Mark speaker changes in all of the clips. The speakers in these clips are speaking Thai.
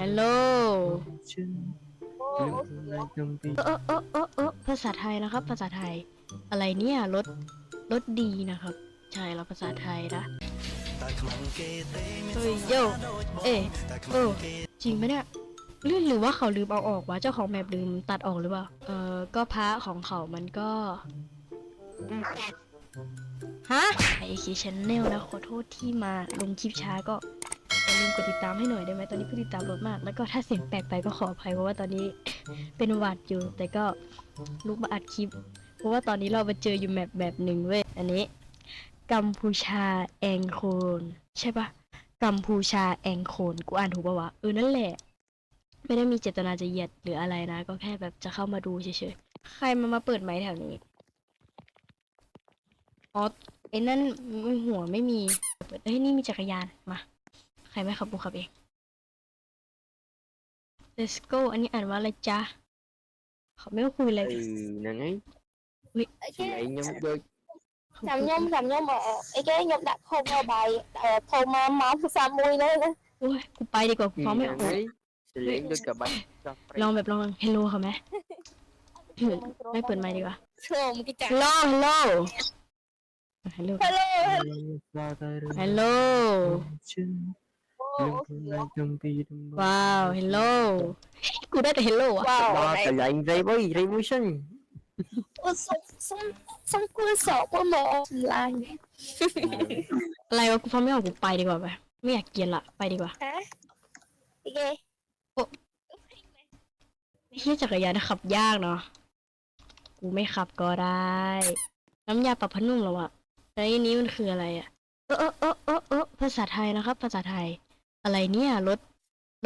Speaker 1: ฮัลโหล
Speaker 2: ฉัน
Speaker 3: โอ้
Speaker 2: ลืมอะไป
Speaker 1: เออเออเออเออภาษาไทยนะครับ ภาษาไทย อะไรเนี่ยรถรถดีนะครับ ใช่แล้วภาษาไทยนะเฮ้ยโยเอ๊ะเออจริงไหมเนี่ยหรือหรือว่าเขาลืมเอาออกวะเจ้าของแมปลืมตัดออกหรือเปล่า เออก็พระของเขามันก็ ฮะไอคีชแนลนะขอโทษที่มาลงคลิปช้าก็ อย่าลืมกดติดตามให้หน่อยได้ไหมตอนนี้ผู้ติดตามลดมาก แล้วก็ถ้าเสียงแปลกไปก็ขออภัยเพราะว่าตอนนี้เป็นหวัดอยู่ แต่ก็ลุกมาอัดคลิป เพราะว่าตอนนี้เราไปเจออยู่แมปแบบหนึ่งเว้ย อันนี้กัมพูชาแองโคนใช่ปะกัมพูชาแองโคนกูอ่านถูกปะวะ เออนั่นแหละ ไม่ได้มีเจตนาจะเหยียดหรืออะไรนะ ก็แค่แบบจะเข้ามาดูเฉยๆ ใครมามาเปิดไม้แถวนี้ อ๋อไอ้นั่นหัวไม่มีเปิดเอ้ยนี่มีจักรยานมา ใครไม่ขับกูขับเอง let's go อันนี้อ่านว่าอะไรจ๊ะเขาไม่คุยอะไร
Speaker 2: ừ nè ấy
Speaker 3: Ê,
Speaker 2: chị
Speaker 3: cái
Speaker 2: ấy nhóm đôi
Speaker 3: sầm nhôm sầm nhôm mà ấy cái nhôm đặt không vào bài ờ, thôi mà máu xa mùi lên á
Speaker 1: โอ้ยกูไปดีกว่ากู
Speaker 2: chị
Speaker 1: ฟ้องไม่
Speaker 2: nè
Speaker 1: ออก
Speaker 2: ấy chị ấy đôi cả bạn cho
Speaker 1: ลองแบบลองเฮลโลเขาไหม ไม่เปิดไมค์ดีกว่า
Speaker 3: thường cái chả
Speaker 1: ฮัลโหล ฮัลโหล ฮัลโหล
Speaker 3: hello
Speaker 1: ฮัลโหล
Speaker 2: ฉันลืมอะไรจงปีดำ
Speaker 1: ว้าวฮัลโหลกูได้แต่ฮัลโหลอะ
Speaker 3: wow
Speaker 2: đó
Speaker 3: này
Speaker 2: cả dành dây bơi dây mũi xanh
Speaker 3: Ôi, xong xong xong cua sọ của mẹ là
Speaker 1: อะไรวะกูฟังไม่ออกกูไปดีกว่าไปไม่อยากเกรียนละไปดีกว่า
Speaker 3: hả cái ghê
Speaker 1: เฮียจักรยานขับยากเนาะกูไม่ขับก็ได้ น้ำยาปรับผ้านุ่มหรอวะแล้วอันนี้มันคืออะไรอะเออเออเออเออเออภาษาไทยนะครับ ภาษาไทย อะไรเนี่ยรถ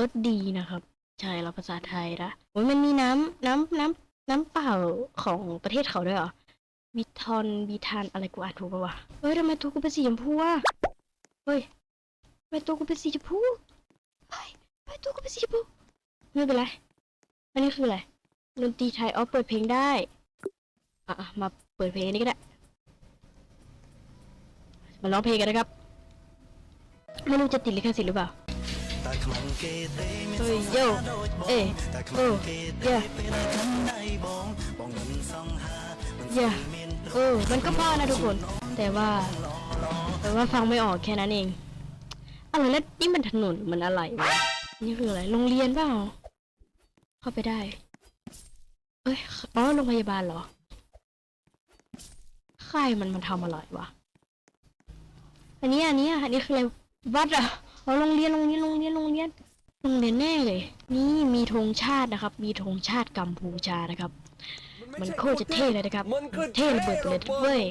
Speaker 1: รถดีนะครับ ใช่แล้วภาษาไทยนะโอ้ยมันมีน้ำน้ำน้ำน้ำเปล่าของประเทศเขาด้วยเหรอวิทอนวิทานอะไรกูอ่านถูกปะวะเฮ้ยทำไมตัวกูเป็นสีชมพูอะเฮ้ยทำไมตัวกูเป็นสีชมพูเฮ้ยทำไมตัวกูเป็นสีชมพูไม่เป็นไรอันนี้คืออะไรดนตรีไทยอ๋อเปิดเพลงได้อะอะมาเปิดเพลงนี้ก็ได้มาร้องเพลงกันนะครับ ไม่รู้จะติดลิขสิทธิ์หรือเปล่า เฮ้ยโยเอ้โอ้เยเย่เออมันก็พอนะทุกคน แต่ว่า แต่ว่าฟังไม่ออกแค่นั้นเองอะไรแล้วนี่มันถนนมันอะไรวะนี่คืออะไรโรงเรียนเปล่าเข้าไปได้ เอ้ยอ๋อโรงพยาบาลเหรอค่ายมันมันทำอะไรวะอันนี้อันนี้อันนี้คืออะไรวัดอะ อ๋อโรงเรียนโรงเรียนโรงเรียนโรงเรียนโรงเรียนแน่เลย นี่มีธงชาตินะครับ มีธงชาติกัมพูชานะครับ มันโคตรจะเท่เลยนะครับ
Speaker 4: มันก็
Speaker 1: เท่ระเบิดไปเลยเว้ย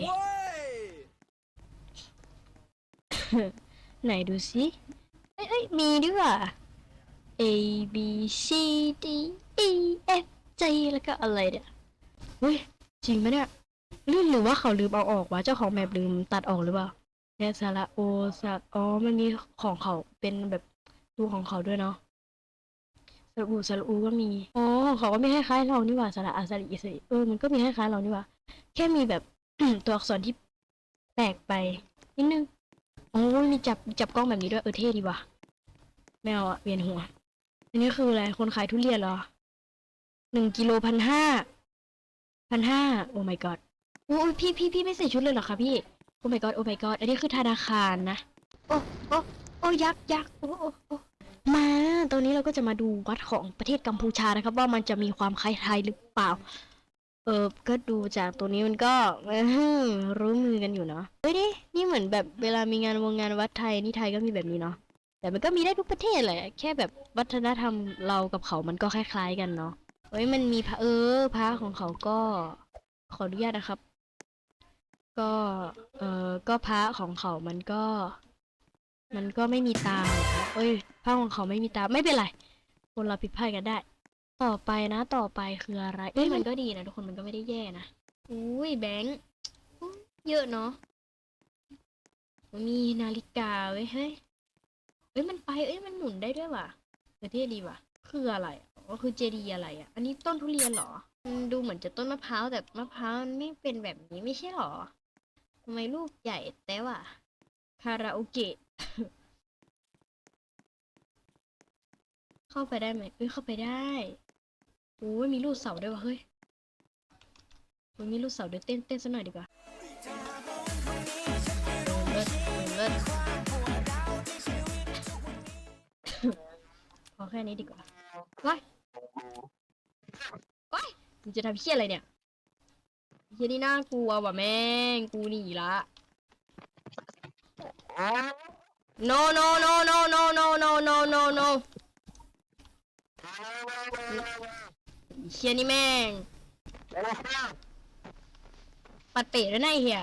Speaker 1: ไหนดูสิเอ้ยเอ้ยมีด้วยว่ะ A B C D E F G แล้วก็อะไรเนี่ยเฮ้ยจริงไหมเนี่ยหรือหรือว่าเขาลืมเอาออกวะเจ้าของแมปลืมตัดออกหรือเปล่า แค่สระโอสระอ๋อมันมีของเขาเป็นแบบตัวของเขาด้วยเนาะสระอูสระอูก็มีอ๋อเขาก็มีคล้ายๆเรานี่หว่าสระอาสระอีสระอีเออมันก็มีคล้ายๆเรานี่หว่า แค่มีแบบ ตัวอักษรที่แปลกไปนิดนึงโอ้มีจับจับกล้องแบบนี้ด้วยเออเท่ดีว่ะไม่เอาอะเวียนหัว อันนี้คืออะไรคนขายทุเรียนเหรอหนึ่งกิโลพันห้าพันห้าโอ้ my god โอ้ยพี่พี่พี่ไม่ใส่ชุดเลยเหรอคะพี่ อ้ my god โอ้ my god อันนี้คือธนาคารนะ โอ้โอ้โอ้ยักษ์ยักษ์โอ้โอ้โอ้มา ตอนนี้เราก็จะมาดูวัดของประเทศกัมพูชานะครับ ว่ามันจะมีความคล้ายไทยหรือเปล่า เออก็ดูจากตัวนี้มันก็อื้ออรู้มือกันอยู่เนาะเฮ้ยนี่นี่เหมือนแบบเวลามีงานวงงานวัดไทยนี่ไทยก็มีแบบนี้เนาะแต่มันก็มีได้ทุกประเทศแหละแค่แบบวัฒนธรรมเรากับเขามันก็คล้ายๆกันเนาะเฮ้ยมันมีพระเออพระของเขาก็ขออนุญาตนะครับ ก็ เออก็พระของเขามันก็ มันก็ไม่มีตาเอ้ยพระของเขาไม่มีตาไม่เป็นไร คนเราผิดพลาดกันได้ ต่อไปนะ ต่อไปคืออะไรเอ้ยมันก็ดีนะทุกคนมันก็ไม่ได้แย่นะอุ้ยแบงค์อุ๊ยเยอะเนาะมีนาฬิกาไว้ยเฮ้ยเอ้ยมันไปเอ้ยมันหมุนได้ด้วยว่ะเออเท่ดีว่ะ คืออะไรอะอ๋อคือเจดีย์อะไรอะ อันนี้ต้นทุเรียนเหรอ มันดูเหมือนจะต้นมะพร้าวแต่มะพร้าวมันไม่เป็นแบบนี้ไม่ใช่เหรอ ทำไมลูกใหญ่แต่ว่าคาราโอเกะ เข้าไปได้ไหมเอ้ยเข้าไปได้โอ้ยมีลูกเสาด้วยวะเฮ้ยโอ้ยมีลูกเสาด้วยเต้นเต้นสักหน่อยดีกว่าเลิศเลิศพอแค่นี้ดีกว่าว้ายว้ายมึงจะทำเพี้ยอะไรเนี่ย เฮียนี่น่ากลัวว่ะแม่ง กูหนีละ no no no no no no no no no no เฮียนี่แม่ง ปัดเตะด้วยนะไอ้เฮีย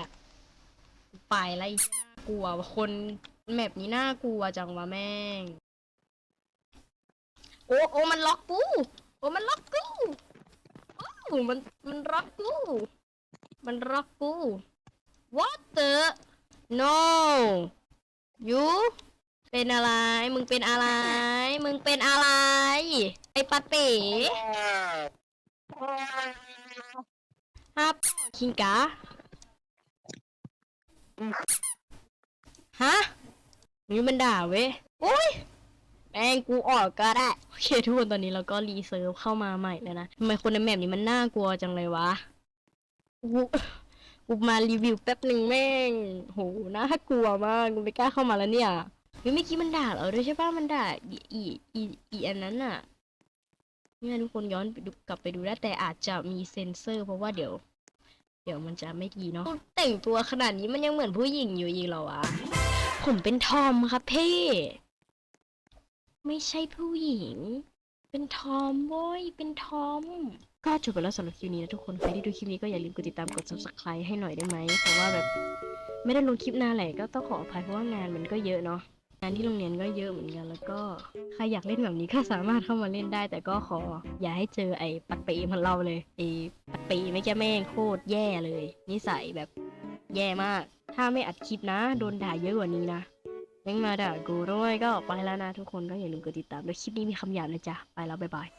Speaker 1: ไปแล้วไอ้เหี้ยน่ากลัวว่ะคนแมปนี้น่ากลัวจังวะแม่ง โอ้โอ้มันล็อกกู โอ้มันล็อกกู โอ้มันมันล็อกกู มันล็อกกู what the no you เป็นอะไร มึงเป็นอะไร มึงเป็นอะไร ไอ้ปัดเป๋ฮับคิงกาฮะนี่มันด่าเว้ยโอ้ยแม่งกูออกก็ได้ โอเคทุกคนตอนนี้เราก็รีเซิร์ฟเข้ามาใหม่แล้วนะทำไมคนในแมปนี้มันน่ากลัวจังเลยวะ กูกูมารีวิวแป๊บหนึ่งแม่ง โห น่ากลัวมากกูไม่กล้าเข้ามาแล้วเนี่ยเฮ้ยเมื่อกี้มันด่าเราด้วยใช่ป่ะ มันด่าอีอีอีอีอันนั้นน่ะเนี่ยทุกคนย้อนไปดูกลับไปดูได้แต่อาจจะมีเซ็นเซอร์ เพราะว่าเดี๋ยว เดี๋ยวมันจะไม่ดีเนาะแต่งตัวขนาดนี้มันยังเหมือนผู้หญิงอยู่อีกเหรอวะ ผมเป็นทอมครับพี่ ไม่ใช่ผู้หญิง เป็นทอมโว้ยเป็นทอม ก็จบไปแล้วสำหรับคลิปนี้นะทุกคน ใครที่ดูคลิปนี้ก็อย่าลืมกดติดตามกด subscribe ให้หน่อยได้ไหม เพราะว่าแบบไม่ได้ลงคลิปนานแหละก็ต้องขออภัยเพราะว่างานมันก็เยอะเนาะ งานที่โรงเรียนก็เยอะเหมือนกัน แล้วก็ใครอยากเล่นแบบนี้ก็สามารถเข้ามาเล่นได้ แต่ก็ขออย่าให้เจอไอ้ปัดเปมันเราเลย ไอ้ปัดเปไม่แก้แม่งโคตรแย่เลย นิสัยแบบแย่มาก ถ้าไม่อัดคลิปนะ โดนด่าเยอะกว่านี้นะยังมาด่ากูด้วยก็ไปแล้วนะทุกคนก็อย่าลืมกดติดตามด้วยคลิปนี้มีคำหยาบนะจ๊ะ ไปแล้วบ๊ายบาย